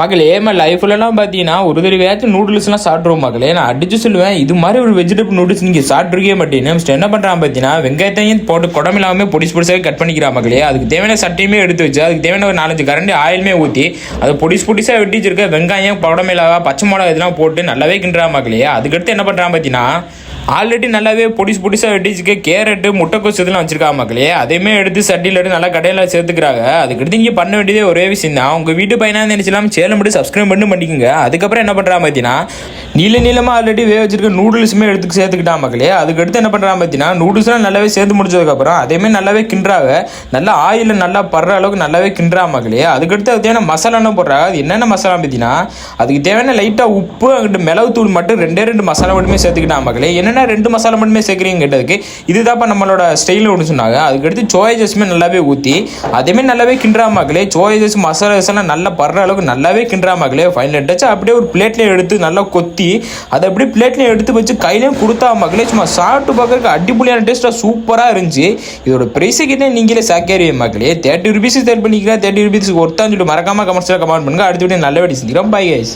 மகளே நம்ம லைஃப்லலாம் பார்த்தீங்கன்னா ஒரு தடவையாச்சும் நூடுல்ஸ்லாம் சாப்பிட்ருவோம் மகளே. நான் அடிச்சு சொல்லுவேன் இது மாதிரி ஒரு வெஜிடபிள் நூடுல்ஸ் நீங்கள் சாப்பிட்ருக்கே மாட்டீங்க மிஸ்டர் என்ன பண்ணுறான் பார்த்தீங்கன்னா வெங்காயத்தையும் போட்டு குடமில்லாமல் பொடிசு பொடிசாகவே கட் பண்ணிக்கிறான் மகளே. அதுக்கு தேவையான சட்டையுமே எடுத்து வச்சு அதுக்கு தேவையான ஒரு நாலஞ்சு கரண்டி ஆயிலுமே ஊற்றி அதை பொடிசு பொடிசாக வெட்டி வச்சிருக்க வெங்காயம் குடமிளகா பச்சை மிளகா இதெல்லாம் போட்டு நல்லாவே கிண்டுறா மகளே. அதுக்கடுத்து என்ன பண்ணுறான் பார்த்தீங்கன்னா ஆல்ரெடி நல்லாவே பொடிசு பொடிசாக வெட்டிச்சுக்க கேரட்டு முட்டைக்கோஸ் இதெல்லாம் வச்சிருக்கா மக்களே. அதையுமே எடுத்து சட்டியில் எடுத்து நல்லா கடையில் சேர்த்துக்கிறாங்க. அதுக்கடுத்து இங்கே பண்ண வேண்டியதே ஒரே விஷயம் தான் உங்கள் வீட்டு பையனாக நினைச்சலாம் சேலம் மட்டும் சப்ஸ்கிரைப் பண்ணி பண்ணிக்கோங்க. அதுக்கப்புறம் என்ன பண்ணுறா பார்த்தீங்கன்னா நீள நீளமாக ஆல்ரெடி வேக வச்சிருக்க நூடுல்ஸுமே எடுத்து சேர்த்துக்கிட்டா மக்களே அதுக்கடுத்து என்ன பண்ணுறாங்க பார்த்தீங்கன்னா நூடுல்ஸ்லாம் நல்லாவே சேர்த்து முடிச்சதுக்கப்புறம் அதேமாதிரி நல்லாவே கிண்டுறாங்க. நல்லா ஆயிலில் நல்லா படுற அளவுக்கு நல்லாவே கிண்டுறா மக்களே. அதுக்கடுத்து அது தேவையான மசாலான்னு போடுறாங்க? அது என்னென்ன மசாலா பார்த்தீங்கன்னா அதுக்கு தேவையான லைட்டாக உப்பு அங்கிட்டு மிளகுத்தூள் மட்டும் ரெண்டே ரெண்டு மசாலா மட்டுமே சேர்த்துக்கிட்டா மக்களே. என்னென்ன ரெண்டு மசாலா மட்டுமே சேர்க்குறீங்க கேட்டதுக்கு இதுதான்ப்பா நம்மளோட ஸ்டைலில் ஒன்று சொன்னாங்க. அதுக்கடுத்து சோயா ஜஸ்மே நல்லாவே ஊற்றி அதேமே நல்லாவே கிண்டுறா மக்களே. சோயா ஜஸ் மசாலா எல்லாம் நல்லா படுற அளவுக்கு நல்லாவே கிண்டுறா மக்களே. ஃபைனல் டச் அப்படியே ஒரு பிளேட்லேயே எடுத்து நல்லா கொத்தி அதை அப்படியே பிளேட்லையும் எடுத்து வச்சு கையிலையும் கொடுத்தா மக்களே சும்மா சாப்பிட்டு பார்க்கறதுக்கு அடிப்பொலியான டேஸ்ட்டாக சூப்பராக இருந்துச்சு. இதோட ப்ரைஸுக்கிட்டே நீங்களே சாக்கேறிய மக்களே தேர்ட்டி ருபீஸ் தேர்ட் பண்ணிக்கிறேன் தேர்ட்டி ருபீஸ் ஒருத்தான்னு சொல்லிட்டு மறக்காமல் கமெண்ட்ஸில் கமெண்ட் பண்ணுங்க. அடுத்த வீடியோ நல்ல வீடியோ செஞ்சுக்கிறோம் பை கைஸ்